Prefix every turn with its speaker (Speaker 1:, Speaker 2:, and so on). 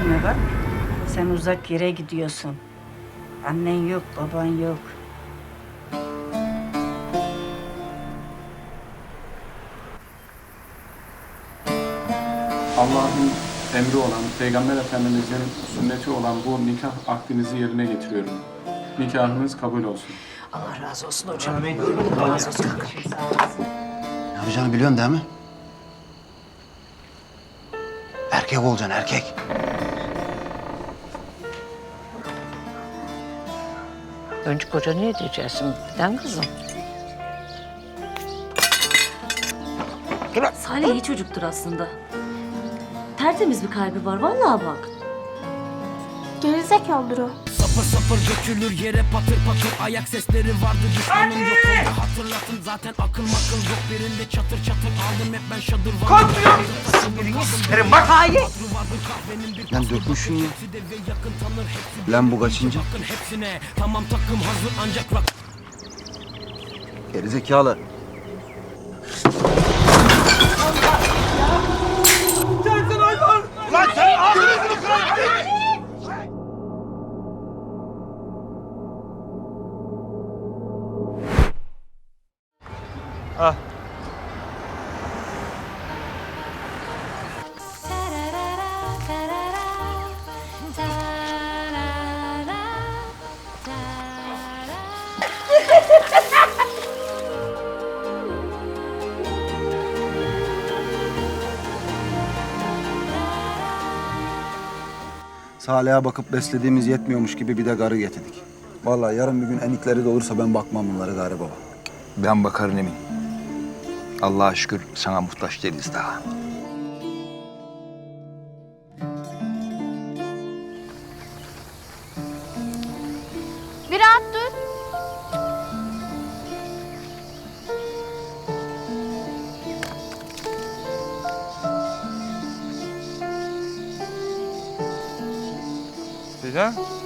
Speaker 1: üzme bak. Sen uzak yere gidiyorsun. Annen yok, baban yok.
Speaker 2: Allah'ın emri olan, Peygamber Efendimizin sünneti olan bu nikah akdinizi yerine getiriyorum. Nikahınız kabul olsun.
Speaker 3: Allah razı olsun hocam. Allah razı olsun.
Speaker 4: Ne yapacağını biliyorsun değil mi? Erkek olacaksın erkek.
Speaker 3: Önce koca ne diyeceksin? Neden kızım?
Speaker 5: Salih iyi çocuktur aslında. Tertemiz bir kalbi var vallahi bak.
Speaker 6: Gerizekalıdır o.
Speaker 7: Sapır sapır dökülür yere patır patır. Ayak sesleri vardı düşmanım yok oldu Hatırlatın zaten akıl makıl yok. Birinde çatır çatır aldım hep ben şadır var
Speaker 4: Senin bak. Hayır. Lan dökmüşsün ya. Lan bu kaçıncı?
Speaker 7: Tamam takım hazır ancak rak
Speaker 4: Gerizekalı. Salih'e bakıp beslediğimiz yetmiyormuş gibi bir de karı getirdik. Vallahi yarın bir gün enikleri de olursa ben bakmam bunları gari baba.
Speaker 8: Ben bakarım emin. Allah'a şükür sana muhtaç değiliz daha.
Speaker 6: Bir rahat dur.
Speaker 9: Fidan.